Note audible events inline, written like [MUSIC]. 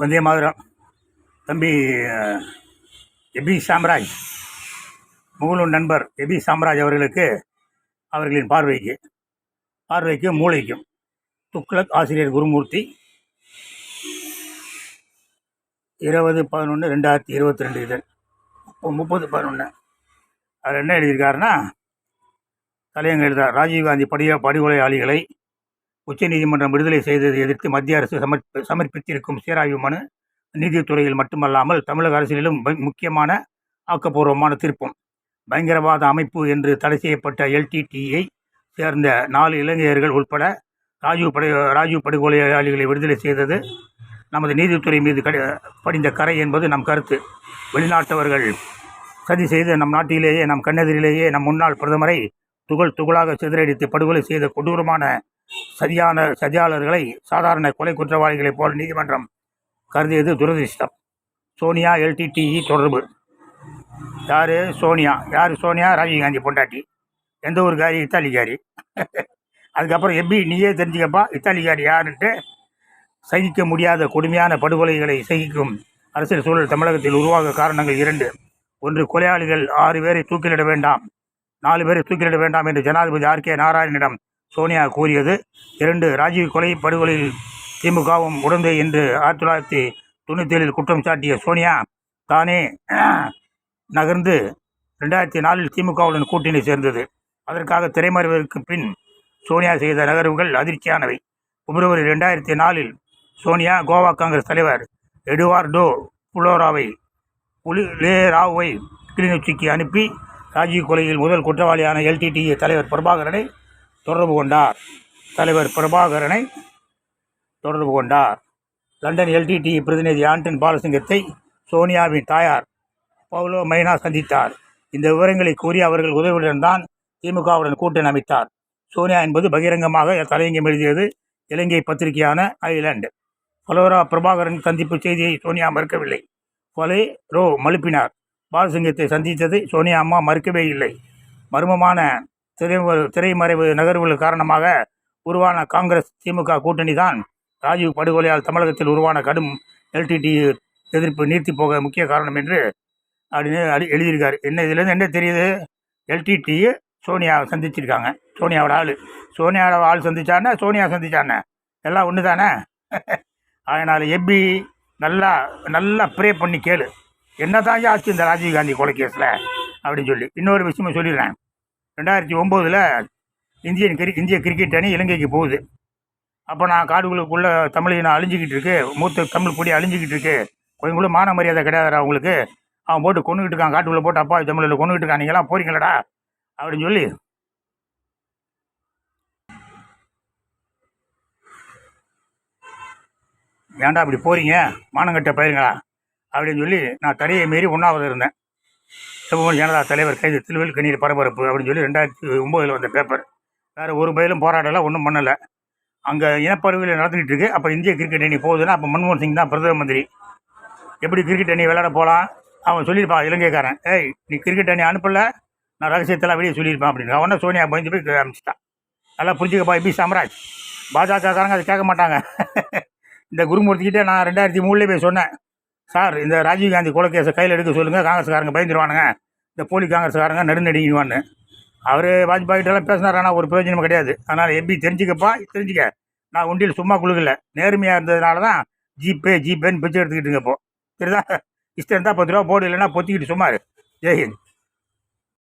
வந்தே மாதிரம். தம்பி எபி சாம்ராஜ் முகலூர் நண்பர் எபி சாம்ராஜ் அவர்களுக்கு அவர்களின் பார்வைக்கு பார்வைக்கும் மூளைக்கும். துக்ளக் ஆசிரியர் குருமூர்த்தி இருபது பதினொன்று ரெண்டாயிரத்தி இருபத்தி ரெண்டு இதழ் முப்பது பதினொன்று அதில் என்ன எழுதியிருக்காருன்னா தலையங்க எழுதார். ராஜீவ்காந்தி படிய படுகொலையாளிகளை உச்சநீதிமன்றம் விடுதலை செய்ததை எதிர்த்து மத்திய அரசு சமர்ப்பி சமர்ப்பித்திருக்கும் சீராய்வு மனு நீதித்துறையில் மட்டுமல்லாமல் தமிழக அரசியலிலும் முக்கியமான ஆக்கப்பூர்வமான தீர்ப்பும். பயங்கரவாத அமைப்பு என்று தடை செய்யப்பட்ட எல்டிடியை சேர்ந்த நாலு இளைஞர்கள் உட்பட ராஜீவ் படை ராஜீவ் படுகொலையாளிகளை விடுதலை செய்தது நமது நீதித்துறை மீது கடி படிந்த கரை என்பது நம் கருத்து. வெளிநாட்டவர்கள் சதி செய்து நம் நாட்டிலேயே நம் கண்ணெதிரிலேயே நம் முன்னாள் பிரதமரை துகள் துகளாக சிதறடித்து படுகொலை செய்த கொடூரமான சரியான சதியாளர்களை சாதாரண கொலை குற்றவாளிகளைப் போல நீதிமன்றம் கருதியது துரதிர்ஷ்டம். சோனியா எல்டிடிஇ தொடர்பு. யார்? சோனியா. யார் சோனியா? ராஜீவ்காந்தி பொண்டாட்டி. எந்த ஊருக்காரி இத்தாலிக்காரி [LAUGHS] அதுக்கப்புறம் எப்படி நீயே தெரிஞ்சுக்கப்பா. இத்தாலிக்காரி யாருன்ட்டு சகிக்க முடியாத கொடுமையான படுகொலைகளை சகிக்கும் அரசியல் சூழல் தமிழகத்தில் உருவாக காரணங்கள் இரண்டு. ஒன்று கொலையாளிகள் ஆறு பேரை தூக்கிலிட வேண்டாம். நாலு பேரை தூக்கிலிட வேண்டாம் என்று ஜனாதிபதி ஆர் கே நாராயணனிடம் சோனியா கூறியது இரண்டு ராஜீவ் கொலை படுகொலையில் திமுகவும் உடந்தை என்று ஆயிரத்தி தொள்ளாயிரத்தி தொண்ணூற்றி ஏழில் குற்றம் சாட்டிய சோனியா தானே நகர்ந்து ரெண்டாயிரத்தி நாலில் திமுகவுடன் கூட்டணி சேர்ந்தது. அதற்காக திரைமறைவதற்கு பின் சோனியா செய்த நகர்வுகள் அதிர்ச்சியானவை. பிப்ரவரி ரெண்டாயிரத்தி நாலில் சோனியா கோவா காங்கிரஸ் தலைவர் எடுவார்டோ புலோராவை புலி லே ராவை கிளிநொச்சிக்கு அனுப்பி ராஜீவ் கொலையில் முதல் குற்றவாளியான எல்டிடிஏ தலைவர் பிரபாகரனை தொடர்பு கொண்டார். தலைவர் பிரபாகரனை தொடர்பு கொண்டார். லண்டன் எல்டிடி பிரதிநிதி ஆண்டன் பாலசிங்கத்தை சோனியாவின் தாயார் பவுலோ மைனா சந்தித்தார். இந்த விவரங்களை கூறி அவர்கள் உதவியுடன் தான் திமுகவுடன் கூட்டணி அமைத்தார். சோனியா என்பது பகிரங்கமாக தலையங்கம் எழுதியது இலங்கை பத்திரிகையான ஐலண்ட் ஃபலோரா பிரபாகரன் சந்திப்பு செய்தியை சோனியா மறுக்கவில்லை. ஃபலே ரோ மழுப்பினார் பாலசிங்கத்தை சந்தித்ததை சோனியா அம்மா மறுக்கவே இல்லை. மர்மமான திரை திரைமறைவு நகர்வுகள் காரணமாக உருவான காங்கிரஸ் திமுக கூட்டணி தான் ராஜீவ் படுகொலையால் தமிழகத்தில் உருவான கடும் எல்டிடி எதிர்ப்பு நீர்த்தி போக முக்கிய காரணம் என்று அப்படின்னு அடி எழுதியிருக்காரு. என்ன இதுலேருந்து என்ன தெரியுது? எல்டிடியை சோனியாவை சந்திச்சிருக்காங்க. சோனியாவோட ஆள். சோனியாவோட ஆள் சந்திச்சானே சோனியா சந்திச்சானே. எல்லாம் ஒன்று தானே [LAUGHS] அதனால் எப்படி நல்லா நல்லா ப்ரே பண்ணி கேளு. என்ன தான் ஆச்சு இந்த ராஜீவ்காந்தி கொலை கேஸில் அப்படின்னு சொல்லி. இன்னொரு விஷயமும் சொல்லிடுறேன். ரெண்டாயிரத்தி ஒம்போதில் இந்தியன் கிரி இந்திய கிரிக்கெட் அணி இலங்கைக்கு போகுது. அப்போ நான் காடுகளுக்குள்ளே தமிழை நான் அழிஞ்சிக்கிட்டு இருக்கு. மூத்த தமிழ் கொடி அழிஞ்சிக்கிட்டு இருக்கு. கொஞ்சம் கூட மான மரியாதை கிடையாதுடா அவங்களுக்கு அவன் போட்டு கொண்டுகிட்டு இருக்கான். காட்டுக்குள்ளே போட்டு அப்பா தமிழில் கொண்டுகிட்டு இருக்கான். நீங்களாம் போறீங்களடா? அப்படின்னு சொல்லி. ஏன்டா அப்படி போகிறீங்க மானங்கட்ட பயிருங்களா அப்படின்னு சொல்லி நான் தடையை மீறி ஒன்றாவது இருந்தேன். சிவமணி ஜனதா தலைவர் கைது திருவில் கண்ணீர் பரபரப்பு அப்படின்னு சொல்லி ரெண்டாயிரத்தி ஒம்போதில் வந்த பேப்பர் வேறு ஒரு பயிலும் போராடலாம் ஒன்றும் பண்ணலை. அங்கே இனப்பறவையில் நடந்துகிட்டு இருக்கு. அப்போ இந்திய கிரிக்கெட் அணி போகுதுன்னா அப்போ மன்மோகன் சிங் தான் பிரதம மந்திரி. எப்படி கிரிக்கெட் அணி விளையாட போகலாம் அவன் சொல்லியிருப்பான் இலங்கைக்காரன். ஏய் நீ கிரிக்கெட் அணி அனுப்பல நான் ரகசியத்தெல்லாம் வெளியே சொல்லியிருப்பான் அப்படின்னு. அவனே சோனியா பயந்து போய் ஆரம்பிச்சிட்டான் நல்லா புரிஞ்சுக்கப்பா எப்படி சாம்ராஜ். பாஜகக்காரங்க அதை கேட்க மாட்டாங்க. [LAUGHS] இந்த குருமூர்த்திக்கிட்டே நான் ரெண்டாயிரத்தி மூணுலேயே போய் சொன்னேன். சார் இந்த ராஜீவ்காந்தி கொலைக்கேஸை கையில் எடுக்க சொல்லுங்கள் காங்கிரஸ்காரங்க பயந்துருவானுங்க. இந்த போலி காங்கிரஸ்காரங்க நடுநடுங்குவான்னு அவர் வாஜ்பாய்கிட்டலாம் பேசினார் ஆனால் ஒரு பிரயோஜனம் கிடையாது. அதனால் எப்படி தெரிஞ்சுக்கப்பா தெரிஞ்சுக்க. நான் ஒண்டியில் சும்மா குழுகல நேர்மையாக இருந்ததுனால தான் ஜிபே ஜிபேன்னு பிச்சை எடுத்துக்கிட்டுங்க இப்போ சரிதா இஷ்டம் இருந்தால் பத்து ரூபா போடு இல்லைன்னா பொத்திக்கிட்டு சும்மா ஜெய்ஹிந்த் ஜெய் ஹிந்த்.